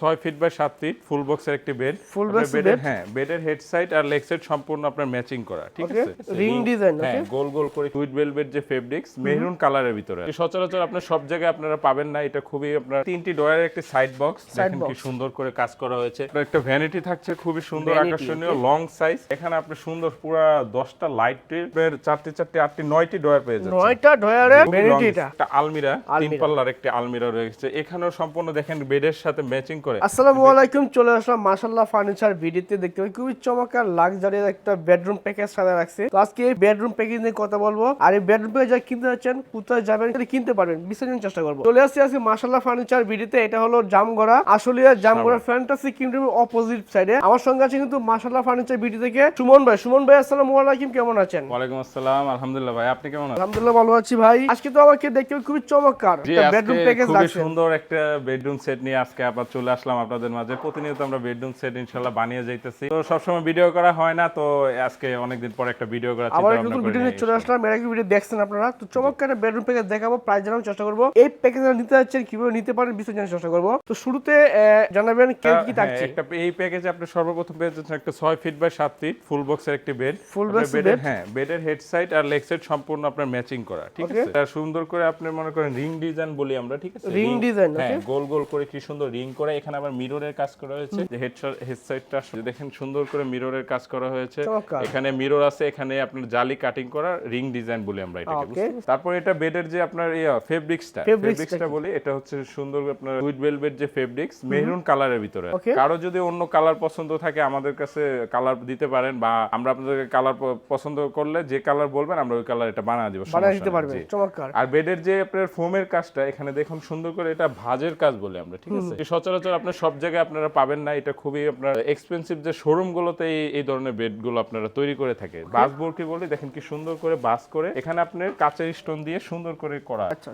ছয় feet by সাত feet full বক্সের একটি বেড box বেডের হ্যাঁ বেডের হেড সাইড আর লেগ সাইড সম্পূর্ণ আপনার ম্যাচিং করা ঠিক আছে? ring design, হ্যাঁ গোল গোল করে সুইট ভেলভেট যে ফেব্রিক্স মেরুন কালারের ভিতরে। সচরাচর আপনার সব জায়গায় আপনারা পাবেন না এটা খুবই আপনার তিনটি ডয়ারের একটি সাইড বক্স দেখেন কি সুন্দর করে কাজ করা হয়েছে। একটা ভ্যানিটি থাকছে খুবই সুন্দর আকর্ষণীয় লং সাইজ এখানে আপনি সুন্দর পুরা দশটা লাইট চারটি চারটি আটটি নয়টি ডয়ার পেয়ে যাচ্ছেন। নয়টা ডয়ারে খুবই ভ্যানিটি এটা? একটা আলমিরা তিন পাল্লার একটি আলমিরা রয়েছে। এখানেও সম্পূর্ণ দেখেন বেডের সাথে ম্যাচিং করে। আসসালামু আলাইকুম চলে আসলাম মাশাল্লাহ ফার্নিচার ভিডিওতে। দেখতে পাই খুবই চমৎকার লাক্সারির একটা বেডরুম প্যাকেজ সাজা রাখছে তো আজকে এই বেডরুম প্যাকেজ নিয়ে কথা বলব। আর এই বেডরুম প্যাকেজ যারা কিনতে যাচ্ছেন কোথায় যাবেন সেটা কিনতে পারবেন। বিস্তারিত চেষ্টা করব। চলে আসছি আজকে মাশাল্লাহ ফার্নিচার ভিডিওতে। এটা হলো জামগড়া আসলে জামগড়া ফ্যান্টাসি কিংডম অপোজিট সাইডে আমার সঙ্গে আছে কিন্তু মাশাল্লাহ ফার্নিচার ভিডিও থেকে সুমন ভাই। সুমন ভাই আসসালামু আলাইকুম কেমন আছেন? ওয়ালাইকুম আসসালাম আলহামদুলিল্লাহ ভাই আপনি কেমন আছেন? আলহামদুলিল্লাহ ভালো আছি ভাই। আজকে তো আমাকে দেখতে খুবই চমৎকার একটা বেডরুম প্যাকেজ রাখছেন সুন্দর একটা বেডরুম সেট নিয়ে আজকে আবার চলে আসলাম আপনাদের মাঝে। প্রতিনিয়ত আমরা বেডরুম সেট ইনশাআল্লাহ বানিয়ে যাইতেছি। তো সবসময় ভিডিও করা হয় না তো আজকে অনেকদিন পর একটা ভিডিও করার আবার একটু ভিডিও নিয়ে চলে আসলাম। এর আগে ভিডিও দেখছেন আপনারা? তো চমৎকার একটা বেডরুম প্যাকেজ দেখাবো প্রাইস জানানোর চেষ্টা করব। এই প্যাকেজ নিতে যাচ্ছেন কীভাবে নিতে পারেন বিস্তারিত জানার চেষ্টা করব। তো শুরুতে জানাবেন কে কি হ্যাঁ, থাকছে একটা এই প্যাকেজে আপনি সর্বপ্রথম পেয়ে যাচ্ছেন একটা ছয় ফিট বাই সাত ফিট ফুল বক্সের একটি বেড ফুল বেডের হ্যাঁ বেডের হেড সাইড আর লেগ সাইড সম্পূর্ণ আপনার ম্যাচিং করা ঠিক আছে? আর সুন্দর করে আপনি মনে করেন রিং ডিজাইন বলি আমরা ঠিক আছে? Ring design, হ্যাঁ গোল গোল করে কি সুন্দর রিং করে এখানে আবার মিররের কাজ করা হয়েছে। যে হেড হেড সাইডটা দেখেন সুন্দর করে মিররের কাজ করা হয়েছে। এখানে মিরর আছে এখানে আপনার জালি কাটিং করা রিং ডিজাইন বলি আমরা এটাকে. তারপর এটা বেডের যে আপনার ফেব্রিক্সটা ফেব্রিক্সটা বলি এটা হচ্ছে সুন্দর আপনার উইড ভেলভেট যে ফেব্রিক্স মেরুন কালারের ভিতরে। কারও যদি অন্য কালার পছন্দ থাকে আমাদের কাছে কালার দিতে পারেন বা আমরা আপনাদেরকে কালার পছন্দ করলে যে কালার বলবেন আমরা ওই কালার এটা বানিয়ে দিব বানিয়ে দিতে পারবেন চমৎকার। আর বেডের যে আপনার ফোমের কাজটা এখানে দেখুন সুন্দর করে এটা ভাজের কাজ বলে আমরা ঠিক আছে? এই আপনার সব জায়গায় আপনারা পাবেন না। এটা খুবই আপনার এক্সপেন্সিভ যে শোরুম গুলোতে এই ধরনের বেডগুলো আপনারা তৈরি করে থাকে। বাস বোর্ড বলি দেখেন কি সুন্দর করে বাস করে এখানে আপনার কাঁচের স্টোন দিয়ে সুন্দর করে করা। আচ্ছা।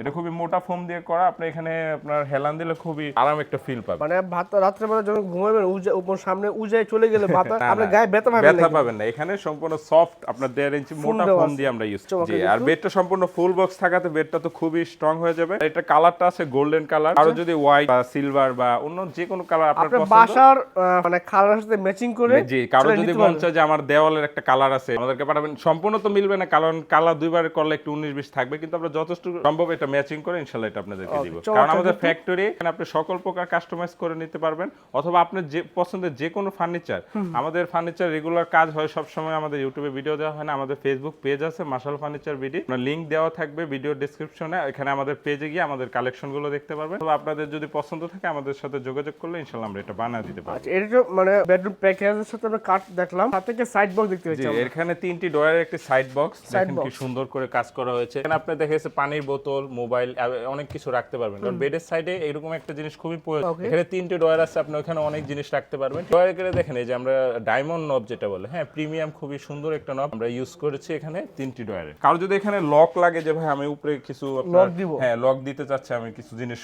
এটা খুবই মোটা ফোম দিয়ে করা। আপনি এখানে আপনার হেলান দিলে খুবই আরাম একটা ফিল পাবেন। মানে ভাত রাত্রে বেলা যখন ঘুমাবেন উপর সামনে উজায় চলে গেলে ভাত আপনার গায়ে ব্যথা পাবেন ব্যথা পাবেন না। এখানে সম্পূর্ণ সফট আপনার দেড় ইঞ্চি মোটা ফোম দিয়ে আমরা ইউজ জি আর। বেডটা সম্পূর্ণ ফুল বক্স থাকাতে বেডটা তো খুবই স্ট্রং হয়ে যাবে। এটা কালারটা আছে গোল্ডেন কালার আর যদি হোয়াইট বা সিলভার বা অন্য যে কোনো কালার আপনার আপনার পছন্দ। বাসার মানে খালার সাথে ম্যাচিং করে জি কারও যদি মন চায় যে আমার দেওয়ালের একটা কালার আছে আমাদেরকে পাঠাবেন। সম্পূর্ণ তো মিলবে না কারণ কালার দুইবার করলে একটু উনিশ বিশ থাকবে কিন্তু আমরা যথেষ্ট সম্ভব এটা ম্যাচিং করে ইনশাল্লাহ এটা আপনাদেরকে দিব। কারণ আমাদের ফ্যাক্টরি এখানে আপনি সকল প্রকার কাস্টমাইজ করে নিতে পারবেন অথবা আপনার যে পছন্দের যে কোনো ফার্নিচার আমাদের ফার্নিচার রেগুলার কাজ হয় সব সময় আমাদের ইউটিউবে ভিডিও দেওয়া হয় না আমাদের ফেসবুক পেজ আছে মার্শাল ফার্নিচার ভিডিও লিংক দেওয়া থাকবে ভিডিও ডেসক্রিপশনে এখানে আমাদের পেজে গিয়ে আমাদের কালেকশনগুলো দেখতে পারবেন। তবে আপনাদের যদি পছন্দ থাকে আমাদের সাথে যোগাযোগ করলে ইনশাল্লাহ আমরা এটা বানিয়ে দিতে পারব। আচ্ছা এটা তো মানে বেডরুম প্যাকেজের সাথে আমরা কাট দেখলাম সাথে একটা সাইড বক্স দেখতে পাচ্ছি আমরা। এখানে তিনটি ডয়ারের একটি সাইড বক্স দেখেন কি সুন্দর করে কাজ করা হয়েছে। এখানে আপনি দেখে যাচ্ছে পানির বোতল মোবাইল অনেক কিছু রাখতে পারবেন। কারণ বেডের সাইডে এরকম একটা জিনিস খুবই প্রয়োজন। এখানে তিনটি ডয়ার আছে আপনি ওখানে অনেক জিনিস রাখতে পারবেন। ডয়ার করে দেখেন এই যে আমরা ডায়মন্ড নব যেটা বলে হ্যাঁ প্রিমিয়াম খুবই সুন্দর একটা নব আমরা ইউজ করেছি এখানে তিনটি ডয়ারে কারও যদি এখানে লক লাগে যে ভাই আমি উপরে কিছু আপনার- দিব? হ্যাঁ লক দিতে চাচ্ছি আমি কিছু জিনিস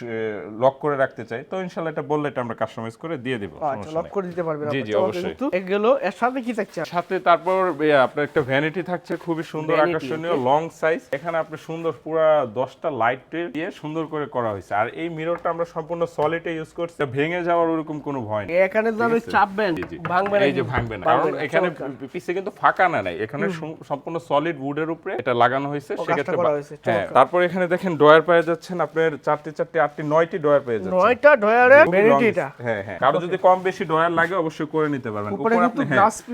লক করে রাখতে চাই তো ইনশাল্লাহ এটা বললে এটা আমরা কাস্টমাইজ করে দিয়ে দিব আচ্ছা লক করে দিতে পারবেন জি, জি, অবশ্যই। কিন্তু। এগুলো এর সাথে কি থাকছে সাথে তারপর আপনার একটা ভ্যানিটি থাকছে খুবই সুন্দর আকর্ষণীয় লং সাইজ এখানে আপনি সুন্দর পুরো দশটা লাইট দিয়ে সুন্দর করে করা হয়েছে আর এই মিররটা আমরা সম্পূর্ণ সলিডে ইউজ করছি ভেঙে যাওয়ার ওরকম কোনো ভয় নেই এখানে আছে? চাপবেন। ভাঙবে না এই যে। ভাঙবে না কারণ এখানে। পিছে কিন্তু ফাঁকা না নাই এখানে সম্পূর্ণ সলিড উডের উপরে এটা লাগানো হয়েছে সেক্ষেত্রে হ্যাঁ তারপর এখানে দেখেন ডয়ার পেয়ে যাচ্ছেন আপনার চারটি চারটি আটটি নয়টি ডয়ার পেয়ে যাচ্ছেন নয়টা ডয়ারে খুবই ভ্যানিটি long- এটা হ্যাঁ হ্যাঁ। কারও যদি কম বেশি ডয়ার লাগে অবশ্যই করে নিতে পারবেন। উপরে আপনি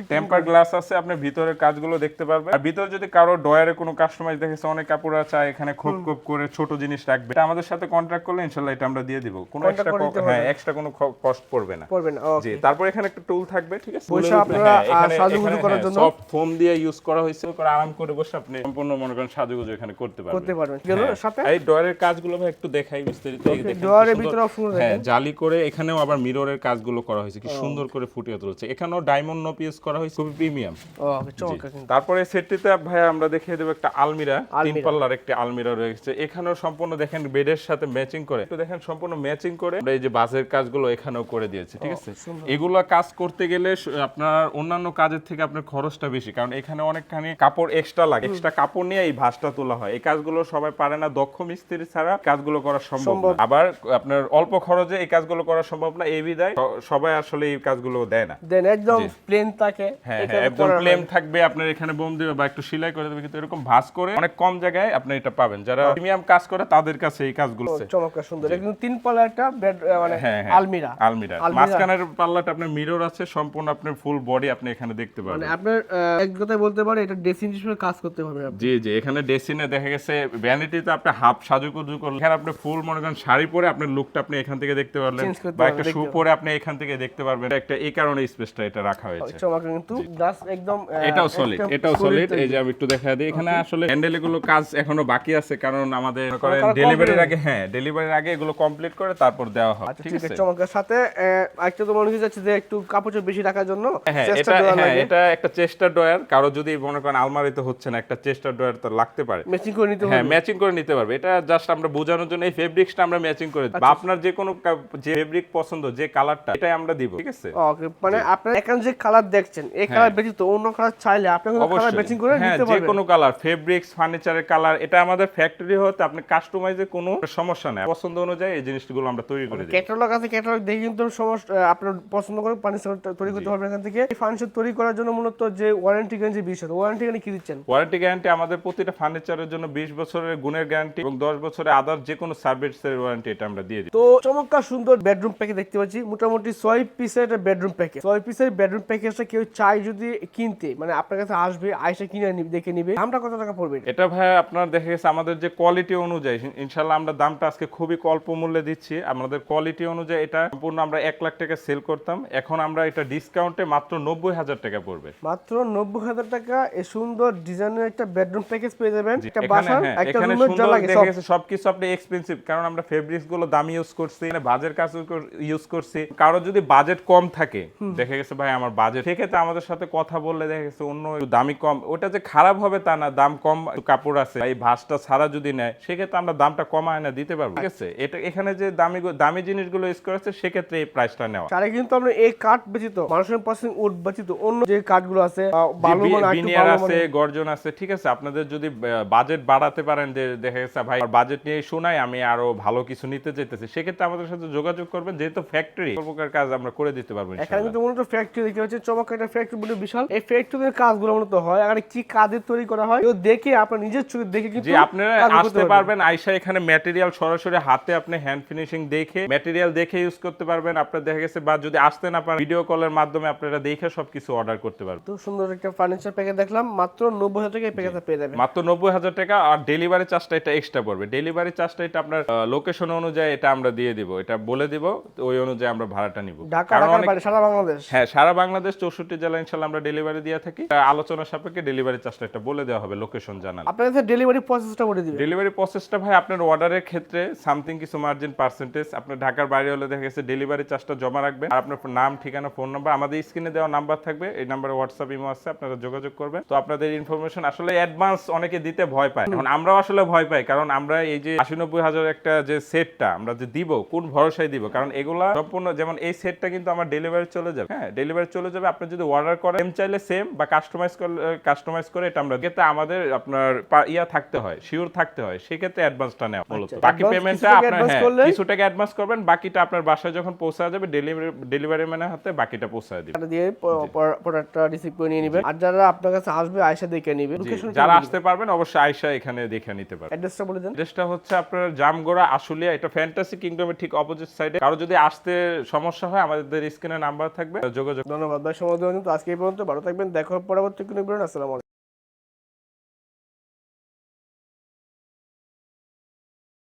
টেম্পার গ্লাস আছে আপনি ভিতরের কাজগুলো দেখতে পারবেন। আর ভিতরে যদি কারও ডয়ারে কোনো কাস্টমাইজ দেখেছে অনেক কাপড় চায় এখানে খোপ খোপ করে ছোট জিনিস রাখবে। এটা আমাদের সাথে কন্ট্রাক্ট করলে ইনশাআল্লাহ এটা আমরা দিয়ে দিব। কোনো এক্সট্রা হ্যাঁ এক্সট্রা কোনো কস্ট পড়বে না। করবেন জি তারপর এখানে একটা টুল থাকবে ঠিক আছে? বসে আপনারা, হ্যাঁ, সাজুগুজু করার জন্য। সব ফোম দিয়ে ইউজ করা হয়েছে করে আরাম করে বসে আপনি সম্পূর্ণ মনে করেন সাজুগুজু এখানে করতে পারবেন। করতে পারবেন। গেল হ্যাঁ। সাথে? এই ডয়ারের কাজগুলো একটু দেখাই বিস্তারিত। এই দেখেন ডয়ারের ভিতরে অপশন হ্যাঁ জালি করে এখানেও আবার মিররের কাজগুলো করা হয়েছে। কি সুন্দর করে ফুটিয়ে তুলছে। এখানেও ডায়মন্ড নোপ ইউজ করা হয়েছে খুবই প্রিমিয়াম তারপরে সেটটিতে ভাই আমরা দেখিয়ে দেবো একটা আলমিরা তিন পাল্লার একটি আলমিরা রয়েছে। এখানেও সম্পূর্ণ দেখেন বেডের সাথে ম্যাচিং করে। একটু দেখেন সম্পূর্ণ ম্যাচিং করে। আমরা এই যে বাসের কাজগুলো এখানেও করে দিয়েছি ঠিক আছে? এগুলা কাজ করতে গেলে আপনার অন্যান্য কাজের থেকে আপনার খরচটা বেশি। কারণ এখানে অনেকখানি কাপড় এক্সট্রা লাগে। এক্সট্রা কাপড় নিয়ে এই ভাসটা তোলা হয়। এই কাজগুলো সবাই পারে না দক্ষ মিস্ত্রি ছাড়া কাজগুলো করা সম্ভব আবার আপনার অল্প খরচ সহজে এই কাজগুলো করা সম্ভব না এই বিদায়। সবাই আসলে এই কাজগুলো দেয় না। দেন একদম প্লেন থাকে হ্যাঁ হ্যাঁ একদম প্লেন থাকবে আপনার এখানে বোম দিবে বা একটু সেলাই করে দেবে কিন্তু এরকম ভাঁজ করে অনেক কম জায়গায় আপনি এটা পাবেন। যারা প্রিমিয়াম কাজ করে তাদের কাছে এই কাজগুলো আছে। চমৎকার সুন্দর। কিন্তু তিন পাল্লা একটা বেড মানে হ্যাঁ আলমিরা। আলমিরা। মাঝখানের পাল্লাটা আপনার মিরর আছে সম্পূর্ণ আপনার ফুল বডি আপনি এখানে দেখতে পাবেন মানে আপনার এক কথায় বলতে পারে এটা ড্রেসিং হিসেবে কাজ করতে পারবেন আপনি। জি জি এখানে ডেসিনে দেখা গেছে ভ্যানিটিতে আপনি হাফ সাজুকুজু করলেন এখানে আপনি ফুল মনে করেন শাড়ি পরে আপনার লুকটা আপনি এখান থেকে দেখতে পারলেন বা একটা শু পরে আপনি এখান থেকে দেখতে পারবেন। একটা এই কারণে স্পেসটা এটা রাখা হয়েছে। চমৎকার কিন্তু গ্লাস একদম এটাও সলিড এটাও সলিড এই যে আমি একটু দেখা দিই এখানে আসলে হ্যান্ডেল এগুলো কাজ এখনও বাকি আছে কারণ আমাদের করেন ডেলিভারির আগে হ্যাঁ ডেলিভারির আগে এগুলো কমপ্লিট করে তারপর দেওয়া হয় আচ্ছা ঠিক আছে? চমৎকার। সাথে একটা তো মনে হচ্ছে যাচ্ছে যে একটু কাপড় বেশি রাখার জন্য হ্যাঁ চেষ্টা হ্যাঁ লাগে। এটা একটা চেস্টার ড্রয়ার কারও যদি মনে করেন আলমারিতে হচ্ছে না একটা চেস্টার ড্রয়ার তো লাগতে পারে। ম্যাচিং করে নিতে হ্যাঁ ম্যাচিং করে নিতে পারবে এটা জাস্ট আমরা বোঝানোর জন্য এই ফেব্রিক্সটা আমরা ম্যাচিং করে আচ্ছা। আপনার যে কোনো যে ফেব্রিক পছন্দ যে কালারটা এটাই আমরা দিব ঠিক আছে? ওকে মানে আপনার এখানে যে কালার দেখছেন এই কালার ব্যতীত অন্য কালার চাইলে আপনি কালার ম্যাচিং করে হ্যাঁ নিতে যে কোনো কালার ফেব্রিক্স ফার্নিচারের কালার এটা আমাদের ফ্যাক্টরি হতে আপনি কাস্টমাইজে কোনো সমস্যা নেই। পছন্দ অনুযায়ী এই জিনিসগুলো আমরা তৈরি করে দিই। ক্যাটালগ আছে ক্যাটালগ দেখে কিন্তু আপনার পছন্দ করে ফার্নিচার তৈরি করতে পারবেন এখান থেকে। এই ফার্নিচার তৈরি করার জন্য মূলত যে ওয়ারেন্টি গ্যারান্টি বিষয় ওয়ারেন্টি গ্যারান্টি কি দিচ্ছেন? ওয়ারেন্টি গ্যারান্টি আমাদের প্রতিটা ফার্নিচারের জন্য 20 বছরের গুণের গ্যারান্টি এবং 10 বছরের আদার যে কোনো সার্ভিসের ওয়ারেন্টি এটা আমরা দিয়ে দিই। তো চমৎকার সুন্দর বেডরুম প্যাকেজ দেখতে পাচ্ছি। মোটামুটি ছয় পিসের একটা বেডরুম প্যাকেজ ছয় পিসের বেডরুম প্যাকেজটা কেউ চাই যদি কিনতে মানে আপনার কাছে আসবে আইসা কিনে দেখে নিবে। দামটা কত টাকা পড়বে এটা? ভাই আপনার দেখা গেছে আমাদের যে কোয়ালিটি অনুযায়ী ইনশাল্লাহ আমরা দামটা আজকে খুবই অল্প মূল্যে দিচ্ছি। আমাদের কোয়ালিটি অনুযায়ী এটা সম্পূর্ণ আমরা এক লাখ টাকা সেল করতাম। এখন আমরা এটা ডিসকাউন্টে মাত্র নব্বই হাজার টাকা পড়বে। মাত্র নব্বই হাজার টাকা এই সুন্দর ডিজাইনের একটা বেডরুম প্যাকেজ পেয়ে যাবেন। একটা বাসার হ্যাঁ, একটা রুমের যা লাগে সবকিছু আপনি এক্সপেন্সিভ কারণ আমরা ফেব্রিক্সগুলো দামি ইউজ করছি। মানে বাজেট কাজ ইউজ করছি। কারও যদি বাজেট কম থাকে দেখা গেছে ভাই আমার বাজেট সেক্ষেত্রে আমাদের সাথে কথা বললে দেখা গেছে অন্য দামি কম ওটা যে খারাপ হবে তা না দাম কম কাপড় আছে। এই ভাঁজটা ছাড়া যদি নেয় সেক্ষেত্রে আমরা দামটা কমায় না দিতে পারব। ঠিক আছে? এটা এখানে যে দামি দামি জিনিসগুলো ইউজ করেছে সেক্ষেত্রে এই প্রাইসটা নেওয়া। চারে কিন্তু আমরা এই কাঠ ব্যতীত মানুষের পছন্দ উড ব্যতীত অন্য যে কাঠগুলো আছে আহ, ভালো বি- মানে বিনিয়ার আছে মানে গর্জন আছে ঠিক আছে? আপনাদের যদি বাজেট বাড়াতে পারেন যে দেখা গেছে ভাই বাজেট নিয়ে শোনাই আমি আরও ভালো কিছু নিতে চাইতেছি। সেক্ষেত্রে আমাদের সাথে যোগাযোগ করবেন যেহেতু ফ্যাক্টরি প্রকার কাজ আমরা করে দিতে পারব এখানে কিন্তু মূলত ফ্যাক্টরি দেখতে পাচ্ছি চমৎকার একটা ফ্যাক্টরি বলে বিশাল। এই ফ্যাক্টরির কাজগুলো মূলত হয় আর কি কাজের তৈরি করা হয় কেউ দেখে আপনার নিজের চোখে দেখে কিন্তু আপনারা আসতে পারবেন। আইসা এখানে ম্যাটেরিয়াল সরাসরি হাতে আপনি হ্যান্ড ফিনিশিং দেখে ম্যাটেরিয়াল দেখে ইউজ করতে পারবেন। আপনার দেখা গেছে বা যদি আসতে না পারেন ভিডিও কলের মাধ্যমে আপনারা দেখে সবকিছু অর্ডার করতে পারবেন। তো সুন্দর একটা ফার্নিচার প্যাকেজ দেখলাম মাত্র নব্বই হাজার টাকা প্যাকেজটা পেয়ে যাবেন। মাত্র নব্বই হাজার টাকা আর ডেলিভারি চার্জটা এটা এক্সট্রা পড়বে। ডেলিভারি চার্জটা এটা আপনার লোকেশন অনুযায়ী এটা আমরা দিয়ে দিব। এটা বলে দিব ওই অনুযায়ী আমরা ভাড়াটা নিব। ঢাকা সারা বাংলাদেশ? হ্যাঁ সারা বাংলাদেশ চৌষট্টি জেলা ইনশাল্লাহ আমরা ডেলিভারি দিয়ে থাকি। আলোচনা সাপেক্ষে ডেলিভারি চার্জটা একটা বলে দেওয়া হবে লোকেশন জানান আপনার কাছে ডেলিভারি প্রসেসটা করে দিবে ডেলিভারি প্রসেসটা ভাই আপনার অর্ডারের ক্ষেত্রে সামথিং কিছু মার্জিন পার্সেন্টেজ আপনার ঢাকার বাইরে হলে দেখা গেছে ডেলিভারি চার্জটা জমা রাখবেন। আর আপনার নাম ঠিকানা ফোন নাম্বার আমাদের স্ক্রিনে দেওয়া নাম্বার থাকবে এই নাম্বারে হোয়াটসঅ্যাপ ইমো আছে আপনারা যোগাযোগ করবেন। তো আপনাদের ইনফরমেশন আসলে অ্যাডভান্স অনেকে দিতে ভয় পায়। এখন আমরাও আসলে ভয় পাই কারণ আমরা এই যে আশি নব্বই হাজার একটা যে সেটটা আমরা যে দিব কোন ভরসায় দিব। কারণ এগুলা সম্পূর্ণ যেমন এই সেটটা কিন্তু আমার ডেলিভারি চলে যাবে। হ্যাঁ ডেলিভারি চলে যাবে। আপনি যদি অর্ডার করেন সেম চাইলে সেম বা কাস্টমাইজ করলে কাস্টমাইজ করে এটা আমরা ক্ষেত্রে আমাদের আপনার ইয়া থাকতে হয় শিওর থাকতে হয়। সেক্ষেত্রে অ্যাডভান্সটা নেওয়া মূলত। আচ্ছা, বাকি পেমেন্টটা আপনার হ্যাঁ, কিছু টাকা অ্যাডভান্স করবেন বাকিটা আপনার বাসায় যখন পৌঁছা যাবে ডেলিভারি ডেলিভারি ম্যানের হাতে বাকিটা পৌঁছায় দিবে। টাকা দিয়ে প্রোডাক্টটা রিসিভ করে নিয়ে নেবেন। আর যারা আপনার কাছে আসবে আয়সা দেখে নিবে। যারা আসতে পারবেন অবশ্যই আয়সা এখানে দেখে নিতে পারবেন। অ্যাড্রেসটা বলে দেন। অ্যাড্রেসটা হচ্ছে আপনার জামগোড়া আশুলিয়া। এটা ফ্যান্টাসি কিংডমের ঠিক অপোজিট সাইডে কারও যদি আসতে সমস্যা হয়, আমাদের স্ক্রিনে নাম্বার থাকবে। যোগাযোগ ধন্যবাদ। ভাই, সময় দেওয়ার জন্য আজকে এই পর্যন্ত। ভালো থাকবেন। দেখো পরবর্তী কোনো আসসালামু আলাইকুম।